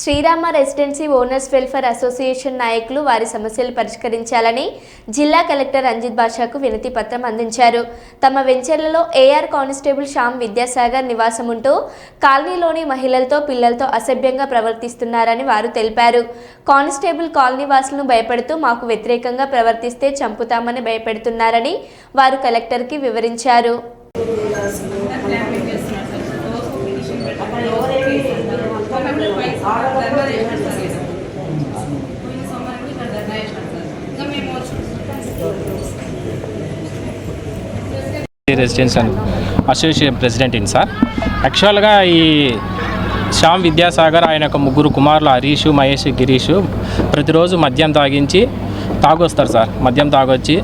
Srirama residency owners welfare association నాయకులు వారి సమస్యలు పరిష్కరించాలని జిల్లా కలెక్టర్ రంజిత్ బాషాకు వినతి పత్రం అందించారు. తమ వెంచర్లలో ఏఆర్ కానిస్టేబుల్ శ్యామ్ విద్యాసాగర్ నివాసం ఉంటూ కాలనీలోని మహిళలతో పిల్లలతో అసభ్యంగా ప్రవర్తిస్తున్నారని వారు తెలిపారు. కానిస్టేబుల్ కాలనీ వాసులను భయపెడుతూ మాకు వ్యతిరేకంగా ప్రవర్తిస్తే చంపుతామని భయపెడుతున్నారని వారు కలెక్టర్కి వివరించారు. Residential association president in sir. యాక్చువల్గా ఈ శ్యామ్ విద్యాసాగర్ ఆయన యొక్క ముగ్గురు కుమారులు హరీష్ మహేష్ గిరీష్ ప్రతిరోజు మద్యం తాగించి తాగొస్తారు సార్. మద్యం తాగొచ్చి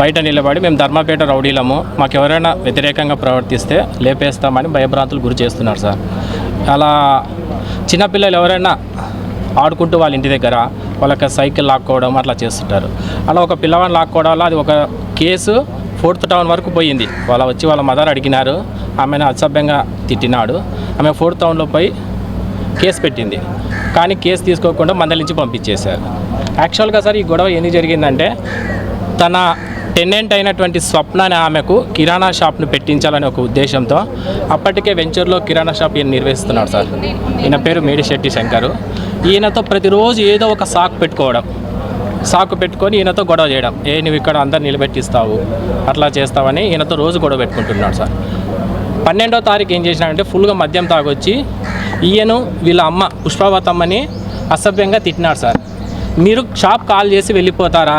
బయట నిలబడి మేము ధర్మపేట రౌడీలము మాకు ఎవరైనా వ్యతిరేకంగా ప్రవర్తిస్తే లేపేస్తామని భయభ్రాంతులు గురి చేస్తున్నారు సార్. అలా చిన్నపిల్లలు ఎవరైనా ఆడుకుంటూ వాళ్ళ ఇంటి దగ్గర వాళ్ళకి సైకిల్ లాక్కోవడం అట్లా చేస్తుంటారు. అలా ఒక పిల్లవాడిని లాక్కోవడం వల్ల అది ఒక కేసు ఫోర్త్ టౌన్ వరకు పోయింది. వాళ్ళ వచ్చి వాళ్ళ మదర్ అడిగినారు. ఆమెను అసభ్యంగా తిట్టినాడు. ఆమె ఫోర్త్ టౌన్లో పోయి కేసు పెట్టింది. కానీ కేసు తీసుకోకుండా మందలించి పంపించేశారు. యాక్చువల్గా సార్ ఈ గొడవ ఎందుకు జరిగిందంటే తన టెన్నెంట్ అయినటువంటి స్వప్న అనే ఆమెకు కిరాణా షాప్ను పెట్టించాలనే ఒక ఉద్దేశంతో అప్పటికే వెంచర్లో కిరాణా షాప్ ఈయన నిర్వహిస్తున్నాడు సార్. ఈయన పేరు మేడిశెట్టి శంకరు. ఈయనతో ప్రతిరోజు ఏదో ఒక సాక్ పెట్టుకోవడం. సాకు పెట్టుకొని ఈయనతో గొడవ చేయడం. ఏ నువ్వు ఇక్కడ అందరు నిలబెట్టిస్తావు అట్లా చేస్తావని ఈయనతో రోజు గొడవ పెట్టుకుంటున్నాడు సార్. పన్నెండో తారీఖు ఏం చేసినాడంటే ఫుల్గా మద్యం తాగొచ్చి ఈయను వీళ్ళ అమ్మ పుష్పవతమ్మని అసభ్యంగా తిట్టినాడు సార్. మీరు షాప్ కాల్ చేసి వెళ్ళిపోతారా?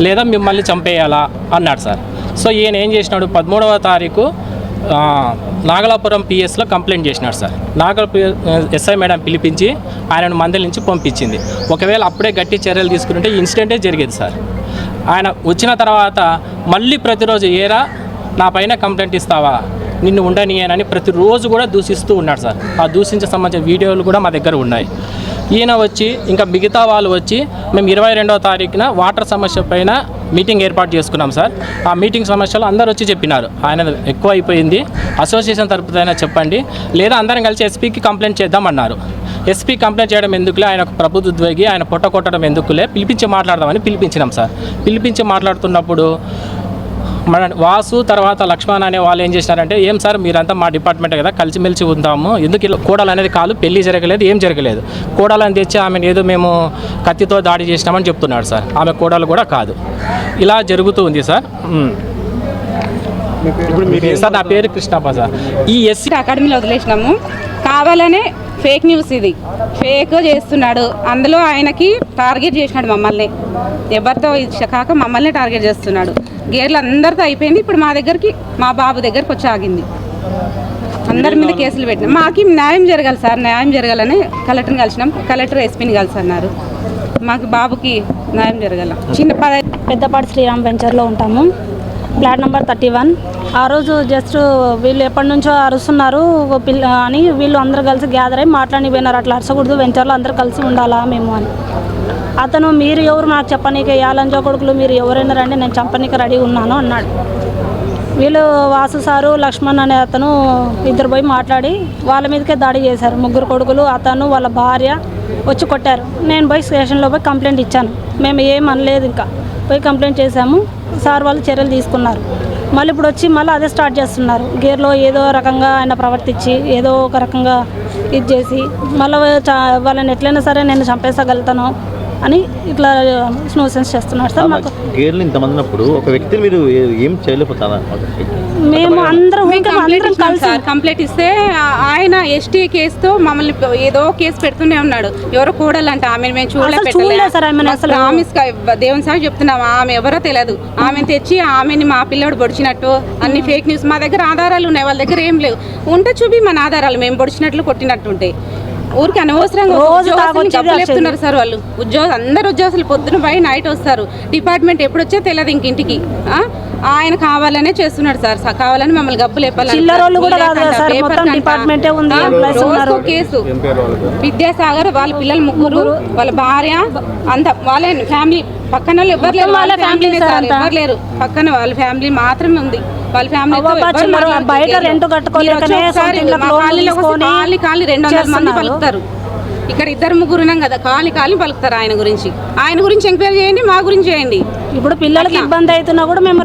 లేదా మిమ్మల్ని చంపేయాలా? అన్నాడు సార్. సో ఈయన ఏం చేసినాడు పదమూడవ తారీఖు నాగలాపురం పిఎస్లో కంప్లైంట్ చేసినాడు సార్. నాగల ఎస్ఐ మేడం పిలిపించి ఆయనను మందల నుంచి పంపించింది. ఒకవేళ అప్పుడే గట్టి చర్యలు తీసుకుంటే ఇన్సిడెంటే జరిగేది సార్. ఆయన వచ్చిన తర్వాత మళ్ళీ ప్రతిరోజు ఏరా నా పైన కంప్లైంట్ ఇస్తావా? నిన్ను ఉండనియనని ప్రతిరోజు కూడా దూషిస్తూ ఉన్నాడు సార్. ఆ దూషించే సంబంధించిన వీడియోలు కూడా మా దగ్గర ఉన్నాయి. ఈయన వచ్చి ఇంకా మిగతా వాళ్ళు వచ్చి మేము ఇరవై రెండవ తారీఖున వాటర్ సమస్య పైన మీటింగ్ ఏర్పాటు చేసుకున్నాం సార్. ఆ మీటింగ్ సమస్యలు అందరూ వచ్చి చెప్పినారు. ఆయన ఎక్కువ అయిపోయింది అసోసియేషన్ తరపున చెప్పండి. లేదా అందరం కలిసి ఎస్పీకి కంప్లైంట్ చేద్దామన్నారు. ఎస్పీ కంప్లైంట్ చేయడం ఎందుకులే? ఆయన ప్రభుత్వ ఉద్యోగి. ఆయన పొట్ట కొట్టడం ఎందుకులే? పిలిపించి మాట్లాడదామని పిలిపించినాం సార్. పిలిపించి మాట్లాడుతున్నప్పుడు మన వాసు తర్వాత లక్ష్మణ్ అనే వాళ్ళు ఏం చేసినారంటే ఏం సార్ మీరంతా మా డిపార్ట్మెంట్ కదా కలిసిమెలిసి ఉందాము ఎందుకు ఇలా కోడలు అనేది కాదు పెళ్ళి జరగలేదు ఏం జరగలేదు. కోడలని తెచ్చి ఆమెను ఏదో మేము కత్తితో దాడి చేసినామని చెప్తున్నాడు సార్. ఆమె కోడలు కూడా కాదు. ఇలా జరుగుతూ ఉంది సార్. ఉమ్. సార్ నా పేరు కృష్ణప్ప సార్. ఈ ఎస్సీ అకాడమీలో వదిలేసినాము. కావాలనే ఫేక్ న్యూస్ ఇది. ఫేక్ చేస్తున్నాడు. అందులో ఆయనకి టార్గెట్ చేసినాడు మమ్మల్ని. ఎవరితో ఇది కాక మమ్మల్ని టార్గెట్ చేస్తున్నాడు. గేర్లు అందరితో అయిపోయింది. ఇప్పుడు మా దగ్గరికి మా బాబు దగ్గరికి వచ్చి ఆగింది. అందరి మీద కేసులు పెట్టినాం. మాకు న్యాయం జరగాలి సార్. న్యాయం జరగాలని కలెక్టర్ని కలిసినాం. కలెక్టర్ ఎస్పీని కలిసి అన్నారు మాకు బాబుకి న్యాయం జరగాల. చిన్న పెద్దపాటి శ్రీరామ్ వెంచర్లో ఉంటాము. Flat number thirty one. ఆ రోజు జస్ట్ వీళ్ళు ఎప్పటి నుంచో అరుస్తున్నారు పిల్ల అని వీళ్ళు అందరూ కలిసి గ్యాదర్ అయ్యి మాట్లాడి పోయినారు అట్లా అరసకూడదు వెంచర్లో అందరూ కలిసి ఉండాలా మేము అని. అతను మీరు ఎవరు? నాకు చెప్పనీకి యాలంజో కొడుకులు? మీరు ఎవరైనా రండి నేను చంపనీకి రెడీ ఉన్నాను అన్నాడు. వీళ్ళు వాసు సారు లక్ష్మణ్ అనే అతను ఇద్దరు పోయి మాట్లాడి వాళ్ళ మీదకే దాడి చేశారు. ముగ్గురు కొడుకులు అతను వాళ్ళ భార్య వచ్చి కొట్టారు. నేను పోయి స్టేషన్లో పోయి కంప్లైంట్ ఇచ్చాను. మేము ఏం అనలేదు ఇంకా. పోయి కంప్లైంట్ చేశాము. సార్ వాళ్ళు చర్యలు తీసుకున్నారు. మళ్ళీ ఇప్పుడు వచ్చి మళ్ళీ అదే స్టార్ట్ చేస్తున్నారు. గేర్లో ఏదో రకంగా ఆయన ప్రవర్తించి ఏదో ఒక రకంగా ఇది చేసి మళ్ళీ వాళ్ళని ఎట్లయినా సరే నేను చంపేసగలుగుతాను. అని ఇట్లా స్నూసెన్స్ చేస్తున్నారు సార్. మాకు గేర్లు ఇంతమంది ఉన్నప్పుడు ఒక వ్యక్తిని మీరు ఏ- చేయలేకపోతారా? మేము అందరం కంప్లైంట్ అందరం ఇచ్చినాం కలిసి సార్. కంప్లైంట్ ఇస్తే ఆయన ఎస్టీ కేసుతో మమ్మల్ని ఏదో కేసు పెడుతూనే ఉన్నాడు. ఎవరో కూడాలంట. ఆమె మేము చూడలేదు సార్ ఆమెను అసలు. ప్రామిస్ దేవుని సార్ చెప్తున్నాం. ఆమె ఎవరో తెలియదు ఆమెను తెచ్చి ఆమెని మా పిల్లడు పొడిచినట్టు అన్ని ఫేక్ న్యూస్ మా దగ్గర ఆధారాలు ఉన్నాయి. వాళ్ళ దగ్గర ఏం లేవు. ఉంటే చూపి మన ఆధారాలు. మేము పొడిచినట్లు కొట్టినట్టు ఉంటాయి ఊరికి అనవసరంగా. చెప్తున్నారు సార్ వాళ్ళు ఉద్యోగం అందరు ఉద్యోగస్తులు పొద్దున పోయి నైట్ వస్తారు డిపార్ట్మెంట్ ఎప్పుడు వచ్చే తెలియదు ఇంక ఇంటికి ఆ? ఆయన కావాలనే చేస్తున్నాడు సార్. కావాలని మమ్మల్ని ఉన్నారు. కేసు. విద్యాసాగర్ వాళ్ళ పిల్లలు ముగ్గురు వాళ్ళ భార్య అంత వాళ్ళ ఫ్యామిలీ. పక్కన వాళ్ళు ఎవరు లేరు వాళ్ళ ఫ్యామిలీ. ఎవరు లేరు. పక్కన వాళ్ళ ఫ్యామిలీ మాత్రమే ఉంది. వాళ్ళ ఫ్యామిలీ బయట రెంట్ కట్టుకోలేకనే ఖాళీ ఖాళీ రెండు వందల మంది. పలుకుతారు. ఇక్కడ ఇద్దరు ముగ్గురు ఉన్నాం కదా కాలి కాలి పలుకుతారు ఆయన గురించి. ఆయన గురించి ఎంక్వైరీ చేయండి మా గురించి చేయండి. ఇప్పుడు పిల్లలకి ఇబ్బంది అవుతున్నా కూడా మేము